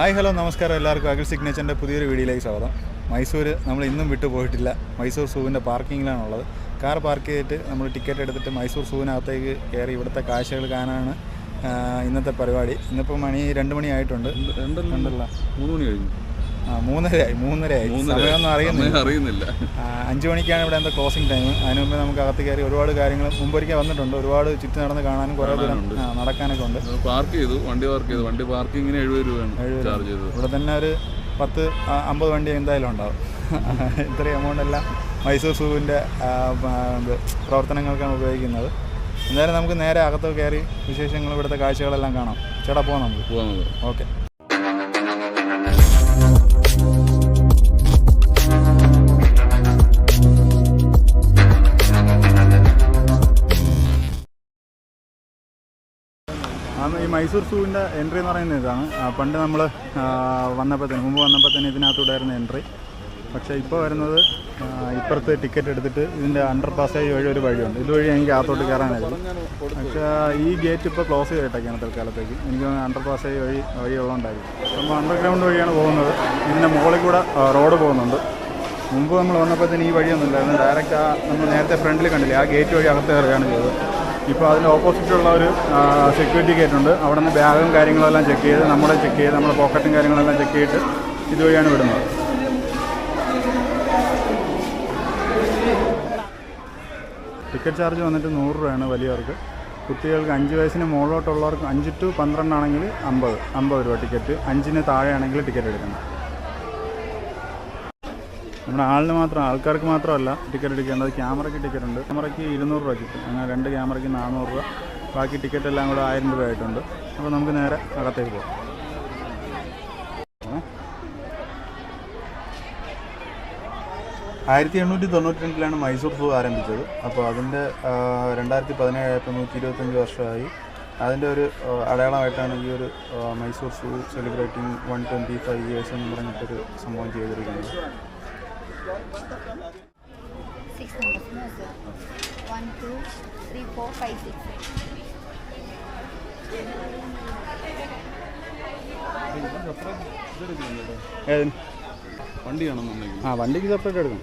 Hi hello നമസ്കാരം. എല്ലാവർക്കും അഖിൽ സിഗ്നേച്ചറിന്റെ പുതിയൊരു വീഡിയോയിലേക്ക് സ്വാഗതം. മൈസൂർ നമ്മൾ ഇന്നും വിട്ടു പോയിട്ടില്ല. മൈസൂർ സൂവിന്റെ പാർക്കിങ്ങിലാണുള്ളത്. കാർ പാർക്ക് ചെയ്തിട്ട് നമ്മൾ ടിക്കറ്റ് എടുത്തിട്ട് മൈസൂർ സൂവിനകത്തേക്ക് കയറി ഇവിടുത്തെ കാഴ്ചകൾ കാണാനാണ് ഇന്നത്തെ പരിപാടി. ഇന്നിപ്പോൾ മണി രണ്ട് മണിയായിട്ടുണ്ട്. രണ്ടല്ല. മൂന്ന് മണി കഴിഞ്ഞു. മൂന്നരയായി മൂന്നരയായി. മൂന്നര. സമയമൊന്നും അറിയുന്നില്ല. ആ, മണിക്കാണ് ഇവിടെ എന്താ ക്ലോസിംഗ് ടൈം അതിന് മുമ്പ് നമുക്ക് അകത്ത് കയറി ഒരുപാട് കാര്യങ്ങൾ മുമ്പൊരിക്കൽ വന്നിട്ടുണ്ട്. ഒരുപാട് ചുറ്റി നടന്ന് കാണാനും കുറേ ദൂരം നടക്കാനൊക്കെ ഉണ്ട്. പാർക്ക് ചെയ്തു വണ്ടി പാർക്ക് ചെയ്തു. വണ്ടി പാർക്കിങ്ങിന് എഴുപത് രൂപയാണ് ചാർജ് ചെയ്തത്. ഇവിടെ തന്നെ ഒരു പത്ത് അമ്പത് വണ്ടി എന്തായാലും ഉണ്ടാവും. ഇത്രയും എമൗണ്ട് എല്ലാം മൈസൂർ സൂവിന്റെ പ്രവർത്തനങ്ങൾക്കാണ് ഉപയോഗിക്കുന്നത്. എന്തായാലും നമുക്ക് നേരെ അകത്ത് കയറി വിശേഷങ്ങൾ ഇവിടുത്തെ കാഴ്ചകളെല്ലാം കാണാം. ചേട്ടാ പോകാം നമുക്ക്. ഓക്കെ ഈ മൈസൂർ സൂവിന്റെ എൻട്രി എന്ന് പറയുന്നത് ഇതാണ്. പണ്ട് നമ്മൾ വന്നപ്പോൾ വന്നപ്പോഴത്തേന് മുമ്പ് വന്നപ്പോഴത്തേന് ഇതിനകത്തൂടായിരുന്നു എൻട്രി. പക്ഷേ ഇപ്പോൾ വരുന്നത് ഇപ്പുറത്ത് ടിക്കറ്റ് എടുത്തിട്ട് ഇതിന്റെ അണ്ടർ പാസേജ് വഴി ഒരു വഴിയുണ്ട്. ഇതുവഴി എനിക്ക് അകത്തോട്ട് കയറാനായിരുന്നു. പക്ഷേ ഈ ഗേറ്റ് ഇപ്പോൾ ക്ലോസ് ചെയ്തിട്ടൊക്കെയാണ് തൽക്കാലത്തേക്ക്. എനിക്ക് അണ്ടർ പാസേജ് വഴി വഴിയുള്ളതുകൊണ്ടായിരിക്കും നമ്മൾ അണ്ടർഗ്രൗണ്ട് വഴിയാണ് പോകുന്നത്. ഇതിന്റെ മുകളിൽ കൂടെ റോഡ് പോകുന്നുണ്ട്. മുമ്പ് നമ്മൾ വന്നപ്പോൾ തന്നെ ഈ വഴിയൊന്നും ഇല്ലായിരുന്നു ഡയറക്റ്റ് ആ നമ്മൾ നേരത്തെ ഫ്രണ്ടിൽ കണ്ടില്ലേ ആ ഗേറ്റ് വഴി അകത്ത് കയറുകയാണ് ചെയ്തത്. ഇപ്പോൾ അതിന്റെ ഓപ്പോസിറ്റുള്ള ഒരു സെക്യൂരിറ്റി ഗേറ്റ് ഉണ്ട്. അവിടെ നിന്ന് ബാഗും കാര്യങ്ങളെല്ലാം ചെക്ക് ചെയ്ത് നമ്മളെ ചെക്ക് ചെയ്ത് നമ്മുടെ പോക്കറ്റും കാര്യങ്ങളെല്ലാം ചെക്ക് ചെയ്തിട്ട് ഇതുവഴിയാണ് വിടുന്നത്. ടിക്കറ്റ് ചാർജ് വന്നിട്ട് നൂറ് രൂപയാണ് വലിയവർക്ക്. കുട്ടികൾക്ക് അഞ്ച് വയസ്സിന് മുകളിലോട്ടുള്ളവർക്ക് അഞ്ച് ടു പന്ത്രണ്ടാണെങ്കിൽ അമ്പത് അമ്പത് രൂപ ടിക്കറ്റ് അഞ്ചിന് താഴെയാണെങ്കിൽ ടിക്കറ്റ് എടുക്കണം നമ്മുടെ ആളിന് മാത്രം ആൾക്കാർക്ക് മാത്രമല്ല ടിക്കറ്റ് എടുക്കേണ്ടത്. ക്യാമറയ്ക്ക് ടിക്കറ്റ് ഉണ്ട്. ക്യാമറയ്ക്ക് ഇരുന്നൂറ് രൂപ കിട്ടും. അങ്ങനെ രണ്ട് ക്യാമറയ്ക്ക് നാനൂറ് രൂപ. ബാക്കി ടിക്കറ്റ് എല്ലാം കൂടെ ആയിരം രൂപ ആയിട്ടുണ്ട്. അപ്പോൾ നമുക്ക് നേരെ അകത്തേക്ക് പോകാം ആയിരത്തി എണ്ണൂറ്റി തൊണ്ണൂറ്റി രണ്ടിലാണ് മൈസൂർ സൂ ആരംഭിച്ചത്. അപ്പോൾ അതിന്റെ രണ്ടായിരത്തി പതിനേഴായപ്പോൾ നൂറ്റി ഇരുപത്തഞ്ച് വർഷമായി. അതിന്റെ ഒരു അടയാളമായിട്ടാണ് ഈ ഒരു Mysore zoo celebrating one twenty five years എന്ന് പറഞ്ഞിട്ടൊരു സംഭവം ചെയ്തിരിക്കുന്നത്. Six numbers, no sir. One, two, three, four, five, six. വണ്ടിയാണെന്നുണ്ടെങ്കിൽ. ആ വണ്ടിക്ക് സെപ്പറേറ്റ് എടുക്കണം.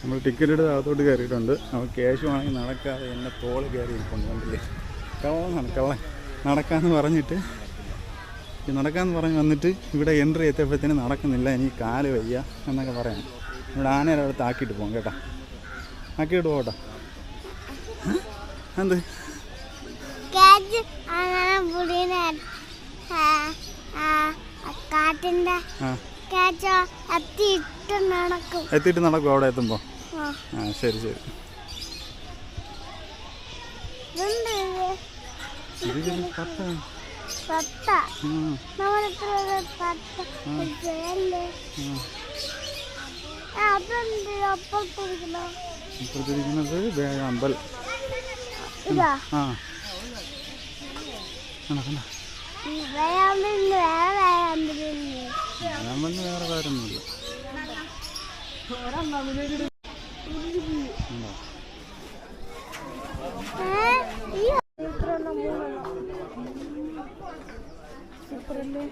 നമ്മൾ ടിക്കറ്റ് എടുത്ത് അകത്തോട്ട് കയറിയിട്ടുണ്ട്. അപ്പോൾ ക്യാഷ് വേണമെങ്കിൽ നടക്കാതെ എന്നെ തോൾ കയറി ഇരിപ്പുണ്ട് കണ്ടില്ലേ? കള്ളനാണ് കള്ളൻ. നടക്കാമെന്ന് പറഞ്ഞിട്ട് നടക്കാമെന്ന് പറഞ്ഞ് വന്നിട്ട് ഇവിടെ എൻട്രി എത്തിയപ്പോഴത്തേന് നടക്കുന്നില്ല ഇനി കാൽ വയ്യ എന്നൊക്കെ പറയാം ഇവിടെ ആനയുടെ അടുത്ത് ആക്കിയിട്ട് പോകാം കേട്ടോ. ആക്കിയിട്ട് പോകട്ടോ എന്ത്? എത്തിയിട്ട് നടക്കും. അവിടെ എത്തുമ്പോ? ആ. ശരി ശരി. ഇത്? പത്താണ് പത്ത. നമ്മളിത്ര പത്ത ജയല്ലേ അതെന്ത്? അപ്പുറത്തിരിക്കണോ ഇപ്പുറത്തിരിക്കുന്നത് വേഴാമ്പൽ ഇതാ. ആ. വേയാമ്പിന് വേറെ വേയാമ്പിന് വേഴാമ്പലിന് വേറെ കാര്യമൊന്നുമില്ല. കണ്ടോ?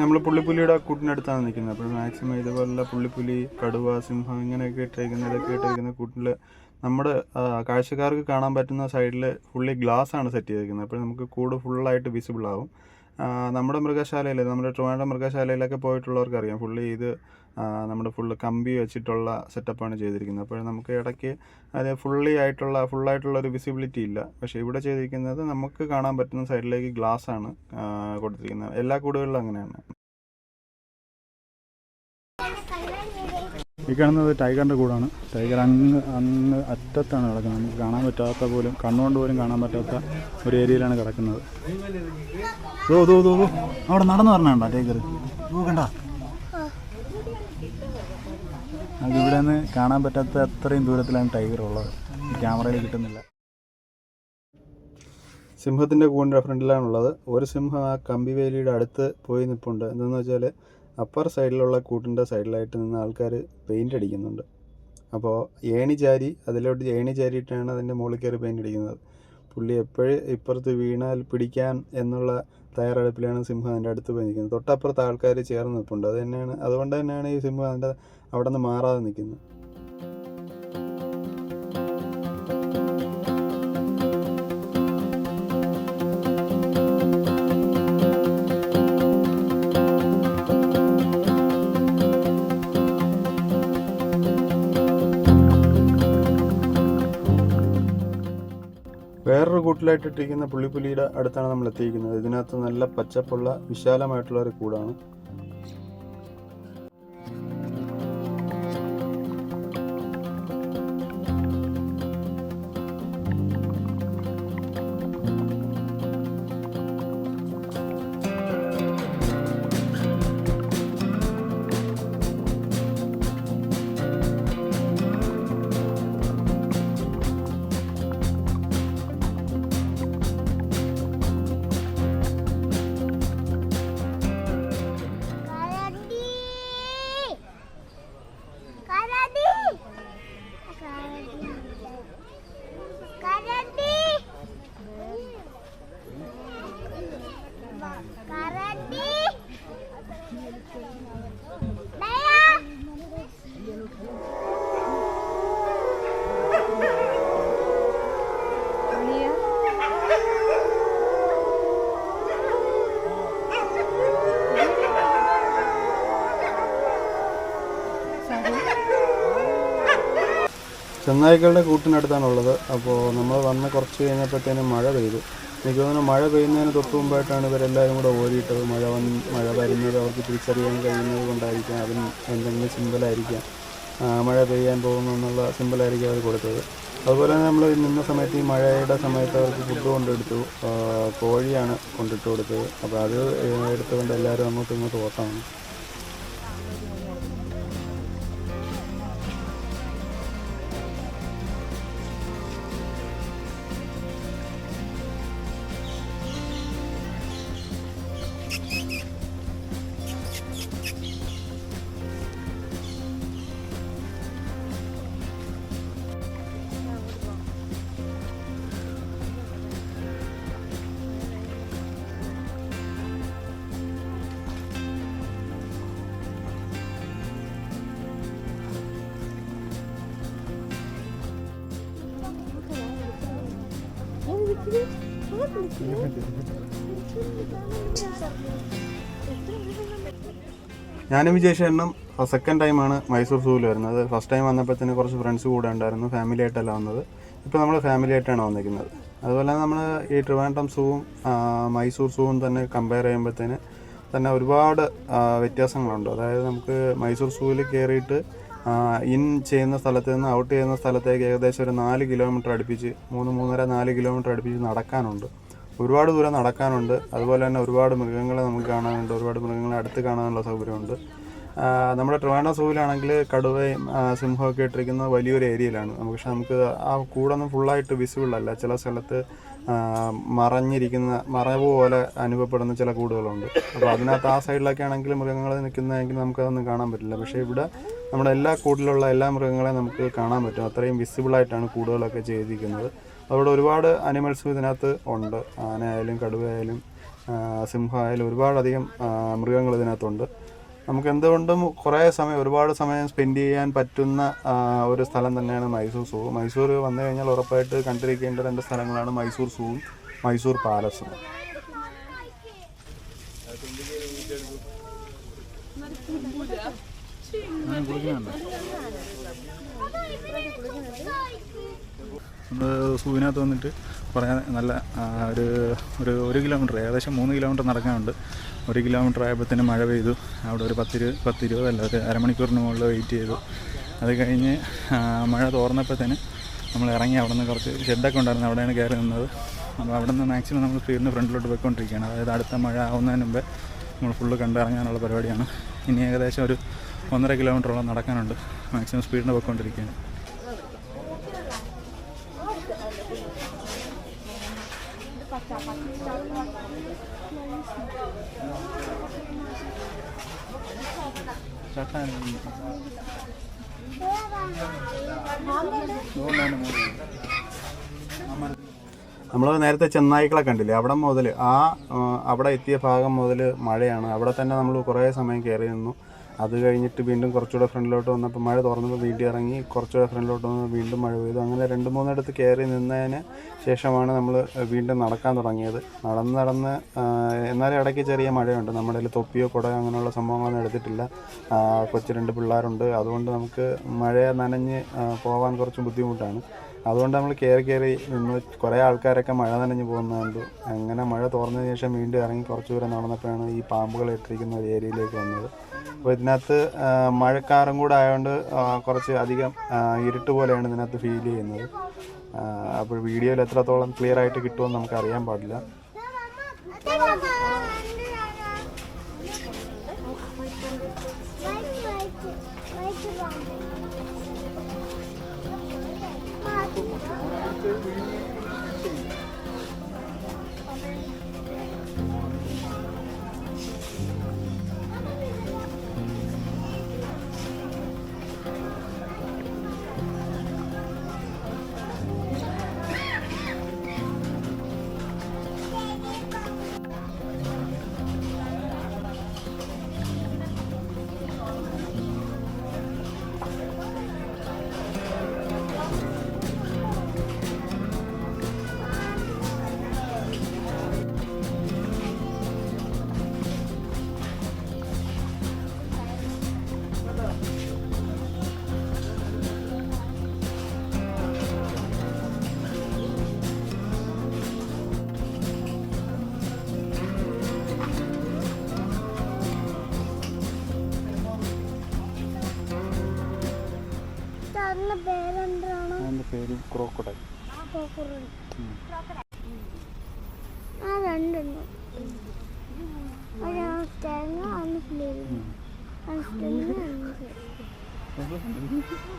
നമ്മൾ പുള്ളിപ്പുലിയുടെ കൂട്ടിനടുത്താണ് നിൽക്കുന്നത്. അപ്പോൾ മാക്സിമം ഇതുപോലുള്ള പുള്ളിപ്പുലി കടുവ സിംഹം ഇങ്ങനെയൊക്കെ ഇട്ടിരിക്കുന്ന ഇതൊക്കെ ഇട്ടിരിക്കുന്ന കൂട്ടിൽ നമ്മുടെ കാഴ്ചക്കാർക്ക് കാണാൻ പറ്റുന്ന സൈഡിൽ ഫുള്ളി ഗ്ലാസ് ആണ് സെറ്റ് ചെയ്തിരിക്കുന്നത് അപ്പോൾ നമുക്ക് കൂട് ഫുള്ളായിട്ട് വിസിബിൾ ആവും. നമ്മുടെ മൃഗശാലയിൽ നമ്മുടെ ട്രിവാൻഡ്രം മൃഗശാലയിലൊക്കെ പോയിട്ടുള്ളവർക്ക് അറിയാം ഫുള്ളി ഇത് നമ്മുടെ ഫുള്ള് കമ്പി വെച്ചിട്ടുള്ള സെറ്റപ്പാണ് ചെയ്തിരിക്കുന്നത്. അപ്പോൾ നമുക്ക് ഇടയ്ക്ക് അത് ഫുള്ളി ആയിട്ടുള്ള ഫുള്ളായിട്ടുള്ള ഒരു വിസിബിലിറ്റി ഇല്ല. പക്ഷേ ഇവിടെ ചെയ്തിരിക്കുന്നത് നമുക്ക് കാണാൻ പറ്റുന്ന സൈഡിലേക്ക് ഗ്ലാസ് ആണ് കൊടുത്തിരിക്കുന്നത്. എല്ലാ കൂടുകളിലും അങ്ങനെയാണ്. ഈ കാണുന്നത് ടൈഗറിന്റെ കൂടാണ്. ടൈഗർ അങ്ങ് അങ്ങ് അറ്റത്താണ് കിടക്കുന്നത്. നമുക്ക് കാണാൻ പറ്റാത്ത പോലും കണ്ണുകൊണ്ട് പോലും കാണാൻ പറ്റാത്ത ഒരു ഏരിയയിലാണ് കിടക്കുന്നത്. അവിടെ നടന്നു പറഞ്ഞാണ്ട ടൈഗർ? ഓ നമുക്ക് ഇവിടെ നിന്ന് കാണാൻ പറ്റാത്ത അത്രയും ദൂരത്തിലാണ് ടൈഗർ ഉള്ളത്. ക്യാമറയിൽ കിട്ടുന്നില്ല. സിംഹത്തിന്റെ കൂടിന്റെ ഫ്രണ്ടിലാണുള്ളത്. ഒരു സിംഹം ആ കമ്പിവേലിയുടെ അടുത്ത് പോയി നിൽപ്പുണ്ട് എന്തെന്ന് വെച്ചാൽ അപ്പർ സൈഡിലുള്ള കൂട്ടിന്റെ സൈഡിലായിട്ട് നിന്ന് ആൾക്കാർ പെയിന്റ് അടിക്കുന്നുണ്ട്. അപ്പോൾ ഏണി ചാരി അതിലോട്ട് ഏണി ചാരിയിട്ടാണ് അതിന്റെ മുകളിൽ കയറി പെയിന്റ് അടിക്കുന്നത്. പുള്ളി എപ്പോഴും ഇപ്പുറത്ത് വീണാൽ പിടിക്കാൻ എന്നുള്ള തയ്യാറെടുപ്പിലാണ് സിംഹം അതിന്റെ അടുത്ത് പോയി നിൽക്കുന്നത്. തൊട്ടപ്പുറത്ത് ആൾക്കാർ ചേർന്ന് നിൽപ്പുണ്ട്. അത് തന്നെയാണ് അതുകൊണ്ട് തന്നെയാണ് ഈ സിംഹം അതിന്റെ അവിടെ നിന്ന് മാറാതെ നിൽക്കുന്നത്. വേറൊരു കൂട്ടിലായിട്ടിട്ടിരിക്കുന്ന പുള്ളിപ്പുലിയുടെ അടുത്താണ് നമ്മൾ എത്തിയിരിക്കുന്നത് ഇതിനകത്ത് നല്ല പച്ചപ്പുള്ള വിശാലമായിട്ടുള്ള ഒരു കൂടാണ്. ചെന്നായ്ക്കളുടെ കൂട്ടിനടുത്താണുള്ളത്. അപ്പോൾ നമ്മൾ വന്ന് കുറച്ച് കഴിഞ്ഞപ്പോഴത്തേനും മഴ പെയ്തു. എനിക്ക് തോന്നുന്നു മഴ പെയ്യുന്നതിന് തൊട്ട് മുമ്പായിട്ടാണ് ഇവരെല്ലാവരും കൂടെ ഓടിയിട്ടത്. മഴ വന്ന് മഴ വരുന്നത് അവർക്ക് തിരിച്ചറിയാൻ കഴിയുന്നത് കൊണ്ടായിരിക്കാം. അതിന് എന്തെങ്കിലും സിമ്പിളായിരിക്കാം. മഴ പെയ്യാൻ പോകുന്നു എന്നുള്ള സിമ്പിളായിരിക്കും അവർ കൊടുത്തത്. അതുപോലെ തന്നെ നമ്മൾ നിന്ന സമയത്ത് ഈ മഴയുടെ സമയത്ത് അവർക്ക് ഫുഡ് കൊണ്ടെടുത്തു. കോഴിയാണ് കൊണ്ടിട്ട് കൊടുത്തത്. അപ്പോൾ അത് എടുത്തുകൊണ്ട് എല്ലാവരും അങ്ങോട്ടും ഇങ്ങോട്ടും ഓട്ടമാണ്. ഞാനും വിജയശേഷനും സെക്കൻഡ് ടൈമാണ് മൈസൂർ സൂവിൽ വരുന്നത്. ഫസ്റ്റ് ടൈം വന്നപ്പോൾ തന്നെ കുറച്ച് ഫ്രണ്ട്സ് കൂടെ ഉണ്ടായിരുന്നു. ഫാമിലി ആയിട്ടല്ല വന്നത്. ഇപ്പോൾ നമ്മൾ ഫാമിലി ആയിട്ടാണ് വന്നിരിക്കുന്നത്. അതുപോലെ നമ്മൾ ഈ ട്രിവാൻഡ്രം സൂവും മൈസൂർ സൂവും തന്നെ കമ്പയർ ചെയ്യുമ്പോഴത്തേന് തന്നെ ഒരുപാട് വ്യത്യാസങ്ങളുണ്ട്. അതായത് നമുക്ക് മൈസൂർ സൂവിൽ കയറിയിട്ട് ഇൻ ചെയ്യുന്ന സ്ഥലത്ത് നിന്ന് ഔട്ട് ചെയ്യുന്ന സ്ഥലത്തേക്ക് ഏകദേശം ഒരു നാല് കിലോമീറ്റർ അടുപ്പിച്ച് മൂന്ന് മൂന്നര നാല് കിലോമീറ്റർ അടുപ്പിച്ച് നടക്കാനുണ്ട്. ഒരുപാട് ദൂരം നടക്കാനുണ്ട്. അതുപോലെ തന്നെ ഒരുപാട് മൃഗങ്ങളെ നമുക്ക് കാണാനുണ്ട്. ഒരുപാട് മൃഗങ്ങളെ അടുത്ത് കാണാനുള്ള സൗകര്യമുണ്ട്. നമ്മുടെ ട്രിവാൻഡ്രം സൂവിലാണെങ്കിൽ കടുവയും സിംഹമൊക്കെ ഇട്ടിരിക്കുന്ന വലിയൊരു ഏരിയയിലാണ്. പക്ഷെ നമുക്ക് ആ കൂടൊന്നും ഫുള്ളായിട്ട് വിസിബിൾ അല്ല. ചില സ്ഥലത്ത് മറഞ്ഞിരിക്കുന്ന മറവ് പോലെ അനുഭവപ്പെടുന്ന ചില കൂടുകളുണ്ട്. അപ്പോൾ അതിനകത്ത് ആ സൈഡിലൊക്കെ ആണെങ്കിൽ മൃഗങ്ങൾ നിൽക്കുന്നതെങ്കിൽ നമുക്കതൊന്നും കാണാൻ പറ്റില്ല. പക്ഷേ ഇവിടെ നമ്മുടെ എല്ലാ കൂട്ടിലുള്ള എല്ലാ മൃഗങ്ങളെയും നമുക്ക് കാണാൻ പറ്റും. അത്രയും വിസിബിളായിട്ടാണ് കൂടുകളൊക്കെ ചെയ്തിരിക്കുന്നത്. അവിടെ ഒരുപാട് അനിമൽസും ഇതിനകത്ത് ഉണ്ട്. ആനയായാലും കടുവയായാലും സിംഹമായാലും ഒരുപാടധികം മൃഗങ്ങൾ ഇതിനകത്തുണ്ട്. നമുക്ക് എന്തുകൊണ്ടും കുറേ സമയം ഒരുപാട് സമയം സ്പെൻഡ് ചെയ്യാൻ പറ്റുന്ന ഒരു സ്ഥലം തന്നെയാണ് മൈസൂർ സൂ. മൈസൂർ വന്നു കഴിഞ്ഞാൽ ഉറപ്പായിട്ട് കണ്ടിരിക്കേണ്ട രണ്ട് സ്ഥലങ്ങളാണ് മൈസൂർ സൂവും മൈസൂർ പാലസും. സൂവിനകത്ത് വന്നിട്ട് കുറേ നല്ല ഒരു ഒരു ഒരു കിലോമീറ്റർ ഏകദേശം മൂന്ന് കിലോമീറ്റർ നടക്കാനുണ്ട്. ഒരു കിലോമീറ്റർ ആയപ്പോഴത്തേനും മഴ പെയ്തു. അവിടെ ഒരു പത്തിരു അല്ല ഒരു അരമണിക്കൂറിന് മുകളിൽ വെയിറ്റ് ചെയ്തു. അത് കഴിഞ്ഞ് മഴ തോർന്നപ്പോഴത്തേന് നമ്മൾ ഇറങ്ങി അവിടെ നിന്ന് കുറച്ച് ഷെഡൊക്കെ ഉണ്ടായിരുന്നു. അവിടെയാണ് കയറി നിന്നത്. അപ്പോൾ അവിടെ നിന്ന് മാക്സിമം നമ്മൾ സ്പീഡിന് ഫ്രണ്ടിലോട്ട് പോയിക്കൊണ്ടിരിക്കുകയാണ്. അതായത് അടുത്ത മഴ ആവുന്നതിന് മുമ്പേ നമ്മൾ ഫുള്ള് കണ്ടിറങ്ങാനുള്ള പരിപാടിയാണ്. ഇനി ഏകദേശം ഒരു ഒന്നര കിലോമീറ്ററോളം നടക്കാനുണ്ട്. മാക്സിമം സ്പീഡിന് പോയിക്കൊണ്ടിരിക്കുകയാണ്. നമ്മൾ നേരത്തെ ചെന്നായ്ക്കളെ കണ്ടില്ലേ? അവിടെ മുതൽ ആ അവിടെ എത്തിയ ഭാഗം മുതൽ മഴയാണ്. അവിടെ തന്നെ നമ്മൾ കുറേ സമയം കയറി നിന്നു. അത് കഴിഞ്ഞിട്ട് വീണ്ടും കുറച്ചുകൂടെ ഫ്രണ്ടിലോട്ട് വന്നപ്പോൾ മഴ തുറന്നപ്പോൾ വീട്ടിൽ ഇറങ്ങി കുറച്ചുകൂടെ ഫ്രണ്ടിലോട്ട് വന്ന് വീണ്ടും മഴ പെയ്തു. അങ്ങനെ രണ്ട് മൂന്നിടത്ത് കയറി നിന്നതിന് ശേഷമാണ് നമ്മൾ വീണ്ടും നടക്കാൻ തുടങ്ങിയത്. നടന്ന് നടന്ന് എന്നാലും ഇടയ്ക്ക് ചെറിയ മഴയുണ്ട്. നമ്മുടെ കയ്യിൽ തൊപ്പിയോ കുടയോ അങ്ങനെയുള്ള സംഭവങ്ങളൊന്നും എടുത്തിട്ടില്ല. കൊച്ചു രണ്ട് പിള്ളേരുണ്ട്. അതുകൊണ്ട് നമുക്ക് മഴ നനഞ്ഞ് പോകാൻ കുറച്ച് ബുദ്ധിമുട്ടാണ്. അതുകൊണ്ട് നമ്മൾ കയറി കയറി നിന്ന് കുറേ ആൾക്കാരൊക്കെ മഴ നനഞ്ഞ് പോകുന്നത് കണ്ടു. അങ്ങനെ മഴ തോർന്നതിന് ശേഷം വീണ്ടും ഇറങ്ങി കുറച്ച് ദൂരം നടന്നപ്പോഴാണ് ഈ പാമ്പുകൾ ഇട്ടിരിക്കുന്ന ഒരു ഏരിയയിലേക്ക് വന്നത്. അപ്പോൾ ഇതിനകത്ത് മഴക്കാറും കൂടെ ആയതുകൊണ്ട് കുറച്ച് അധികം ഇരുട്ട് പോലെയാണ് ഇതിനകത്ത് ഫീൽ ചെയ്യുന്നത്. അപ്പോൾ വീഡിയോയിൽ എത്രത്തോളം ക്ലിയർ ആയിട്ട് കിട്ടുമെന്ന് നമുക്ക് അറിയാൻ പാടില്ല. പേരെന്താണ് ക്രോക്കോഡൈൽ.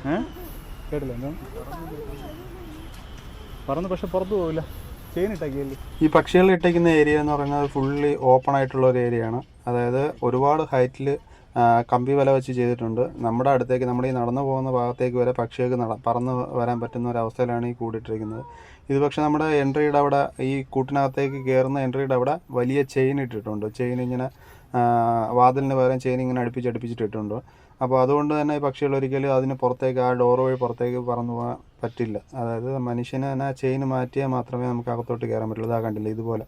ആ കേട്ടില്ല എന്താ? പറന്ന് പക്ഷെ പുറത്തു പോവില്ല. ചെയിൻ ഇട്ടാക്കിയല്ലേ ഈ പക്ഷികൾ ഇട്ടേക്കുന്ന ഏരിയ എന്ന് പറഞ്ഞാൽ ഫുള്ളി ഓപ്പൺ ആയിട്ടുള്ള ഒരു ഏരിയ ആണ്. അതായത് ഒരുപാട് ഹൈറ്റിൽ കമ്പി വല വെച്ച് ചെയ്തിട്ടുണ്ട്. നമ്മുടെ അടുത്തേക്ക് നമ്മുടെ ഈ നടന്നു പോകുന്ന ഭാഗത്തേക്ക് വരെ പക്ഷികൾക്ക് നട പറന്ന് വരാൻ പറ്റുന്ന ഒരു അവസ്ഥയിലാണ് ഈ കൂടിയിട്ടിരിക്കുന്നത് ഇത് പക്ഷേ നമ്മുടെ എൻട്രിയുടെ അവിടെ ഈ കൂട്ടിനകത്തേക്ക് കയറുന്ന എൻട്രിയുടെ അവിടെ വലിയ ചെയിൻ ഇട്ടിട്ടുണ്ട്. ചെയിൻ ഇങ്ങനെ വാതിലിന് പകരം ചെയിൻ ഇങ്ങനെ അടുപ്പിച്ച് അടുപ്പിച്ചിട്ടിട്ടുണ്ട് അപ്പോൾ അതുകൊണ്ട് തന്നെ പക്ഷികൾ ഒരിക്കലും അതിന് പുറത്തേക്ക് ആ ഡോർ വഴി പുറത്തേക്ക് പറന്നു പോകാൻ പറ്റില്ല. അതായത് മനുഷ്യനെ തന്നെ ചെയിൻ മാറ്റിയാൽ മാത്രമേ നമുക്ക് അകത്തോട്ട് കയറാൻ പറ്റുള്ളൂ. ഇതാ കണ്ടില്ല ഇതുപോലെ.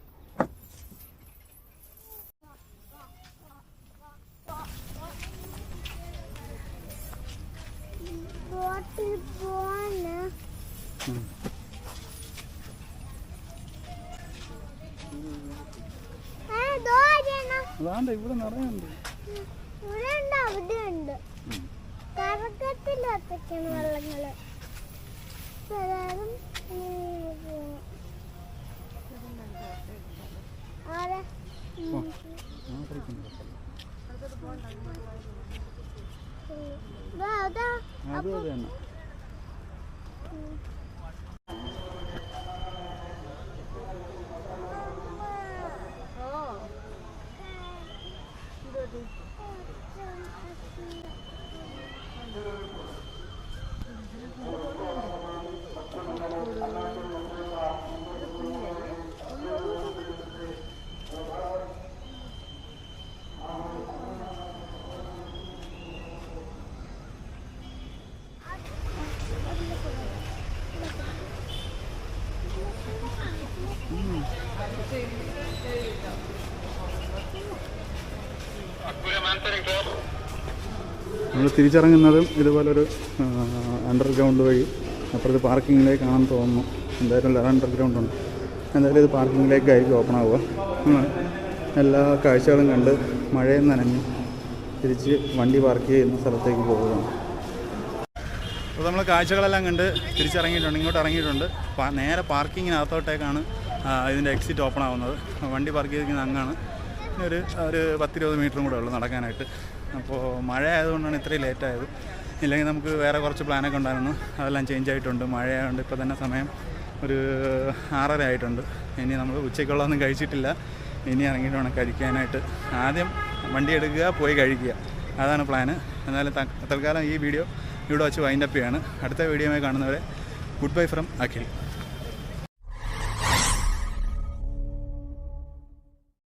അതാണ്ട് ഇവിടെ നിറയുണ്ട്. ഇവിടെ ഉണ്ട് അവിടെ ഉണ്ട്. കറക്കത്തിലൊറ്റയ്ക്കാണ് വെള്ളങ്ങൾ. അതാ. അതും അത് തന്നെ നമ്മൾ തിരിച്ചിറങ്ങുന്നതും ഇതുപോലൊരു അണ്ടർഗ്രൗണ്ട് വഴി അപ്പുറത്ത് പാർക്കിങ്ങിലേക്കാണെന്ന് തോന്നുന്നു. എന്തായാലും അണ്ടർഗ്രൗണ്ട് ഉണ്ട്. എന്തായാലും ഇത് പാർക്കിങ്ങിലേക്കായിരിക്കും ഓപ്പൺ ആവുക. എല്ലാ കാഴ്ചകളും കണ്ട് മഴയും നനഞ്ഞ് തിരിച്ച് വണ്ടി പാർക്ക് ചെയ്യുന്ന സ്ഥലത്തേക്ക് പോവുകയാണ് അപ്പോൾ നമ്മൾ കാഴ്ചകളെല്ലാം കണ്ട് തിരിച്ചിറങ്ങിയിട്ടുണ്ട് ഇങ്ങോട്ട് ഇറങ്ങിയിട്ടുണ്ട്. നേരെ പാർക്കിങ്ങിനകത്തോട്ടേക്കാണ് ഇതിന്റെ എക്സിറ്റ് ഓപ്പൺ ആവുന്നത്. വണ്ടി പാർക്ക് ചെയ്തിരിക്കുന്ന അങ്ങാണ്. ഒരു ഒരു പത്തിരുപത് മീറ്ററും കൂടെ ഉള്ളൂ നടക്കാനായിട്ട്. അപ്പോൾ മഴ ആയതുകൊണ്ടാണ് ഇത്രയും ലേറ്റായത്. ഇല്ലെങ്കിൽ നമുക്ക് വേറെ കുറച്ച് പ്ലാനൊക്കെ ഉണ്ടായിരുന്നു. അതെല്ലാം ചേഞ്ച് ആയിട്ടുണ്ട് മഴയായതുകൊണ്ട് ഇപ്പോൾ തന്നെ സമയം ഒരു ആറര ആയിട്ടുണ്ട്. ഇനി നമ്മൾ ഉച്ചയ്ക്കുള്ളതൊന്നും കഴിച്ചിട്ടില്ല. ഇനി ഇറങ്ങിയിട്ട് വേണം കഴിക്കാനായിട്ട്. ആദ്യം വണ്ടി എടുക്കുക പോയി കഴിക്കുക. അതാണ് പ്ലാന്. എന്നാലും തൽക്കാലം ഈ വീഡിയോ ഇവിടെ വച്ച് വൈൻഡപ്പ് ചെയ്യാണ്. അടുത്ത വീഡിയോയുമായി കാണുന്നവരെ ഗുഡ് ബൈ ഫ്രം അഖിൽ.